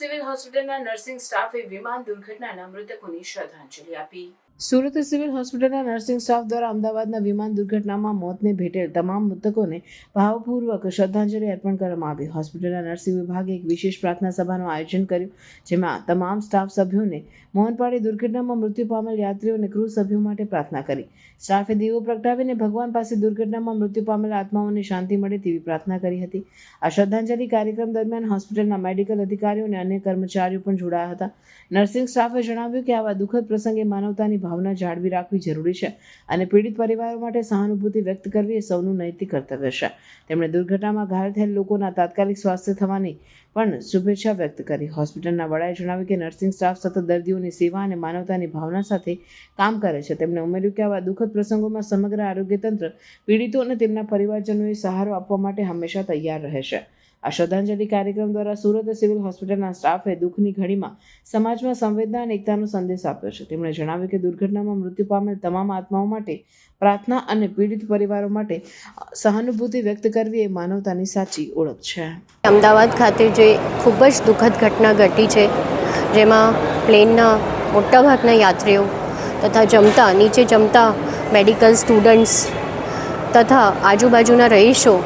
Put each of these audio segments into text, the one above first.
Civil હોસ્પિટલના nursing સ્ટાફે વિમાન દુર્ઘટનાના મૃતકોની શ્રદ્ધાંજલિ આપી. સુરત સિવિલ હોસ્પિટલના નર્સિંગ સ્ટાફ દ્વારા અમદાવાદના વિમાન દુર્ઘટનામાં મોતને ભેટેલ તમામ મૃતકોને ભાવપૂર્વક શ્રદ્ધાંજલિ અર્પણ કરવામાં આવી. હોસ્પિટલના નર્સિંગ વિભાગે એક વિશેષ પ્રાર્થના સભાનું આયોજન કર્યું, જેમાં તમામ સ્ટાફ સભ્યોને મોહનપાડી દુર્ઘટનામાં મૃત્યુ પામેલ યાત્રીઓ અને ક્રૂ સભ્યો માટે પ્રાર્થના કરી. સ્ટાફે દીવો પ્રગટાવીને ભગવાન પાસે દુર્ઘટનામાં મૃત્યુ પામેલ આત્માઓને શાંતિ મળે તેવી પ્રાર્થના કરી હતી. આ શ્રદ્ધાંજલિ કાર્યક્રમ દરમિયાન હોસ્પિટલના મેડિકલ અધિકારીઓ અને અન્ય કર્મચારીઓ પણ જોડાયા હતા. નર્સિંગ સ્ટાફે જણાવ્યું કે આવા દુઃખદ પ્રસંગે માનવતાની ભાવના જાળવી રાખવી જરૂરી છે અને પીડિત પરિવારો માટે સહાનુભૂતિ વ્યક્ત કરવી એ સૌનું નૈતિક કર્તવ્ય છે. તેમણે દુર્ઘટનામાં ઘાયલ થયેલ લોકોના તાત્કાલિક સ્વાસ્થ્ય થવાની પણ શુભેચ્છા વ્યક્ત કરી. હોસ્પિટલના વડાએ જણાવ્યું કે નર્સિંગ સ્ટાફ સતત દર્દીઓની સેવા અને માનવતાની ભાવના સાથે કામ કરે છે. તેમણે ઉમેર્યું કે આવા દુઃખદ પ્રસંગોમાં સમગ્ર આરોગ્ય તંત્ર પીડિતો અને તેમના પરિવારજનોએ સહારો આપવા માટે હંમેશા તૈયાર રહે છે. આ શ્રદ્ધાંજલિ કાર્યક્રમ દ્વારા સુરત સિવિલ હોસ્પિટલના સ્ટાફે દુઃખની ઘડીમાં સમાજમાં સંવેદના અને એકતાનો સંદેશ આપ્યો છે. તેમણે જણાવ્યું કે દુર્ઘટનામાં મૃત્યુ પામેલ તમામ આત્માઓ માટે, પ્રાર્થના અને પીડિત પરિવારો માટે સહાનુભૂતિ વ્યક્ત કરવી એ માનવતાની સાચી ઓળખ છે. અમદાવાદ ખાતે જે ખૂબ જ દુઃખદ ઘટના ઘટી છે, જેમાં પ્લેનના મોટાભાગના યાત્રીઓ તથા જમતા, નીચે જમતા મેડિકલ સ્ટુડન્ટ્સ તથા આજુબાજુના રહીશો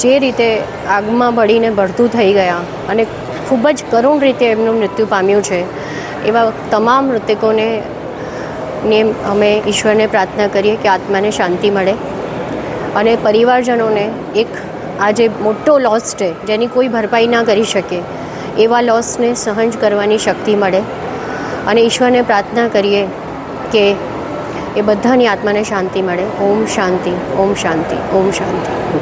જે રીતે આગમાં ભળીને ભડતું થઈ ગયા અને ખૂબ જ કરુણ રીતે એમનું મૃત્યુ પામ્યું છે, એવા તમામ મૃતકોને ને અમે ઈશ્વરને પ્રાર્થના કરીએ કે આત્માને શાંતિ મળે અને પરિવારજનોને એક આ જે મોટો લોસ છે, જેની કોઈ ભરપાઈ ના કરી શકે, એવા લોસને સહન કરવાની શક્તિ મળે અને ઈશ્વરને પ્રાર્થના કરીએ કે એ બધાની આત્માને શાંતિ મળે. ઓમ શાંતિ ઓમ શાંતિ ઓમ શાંતિ.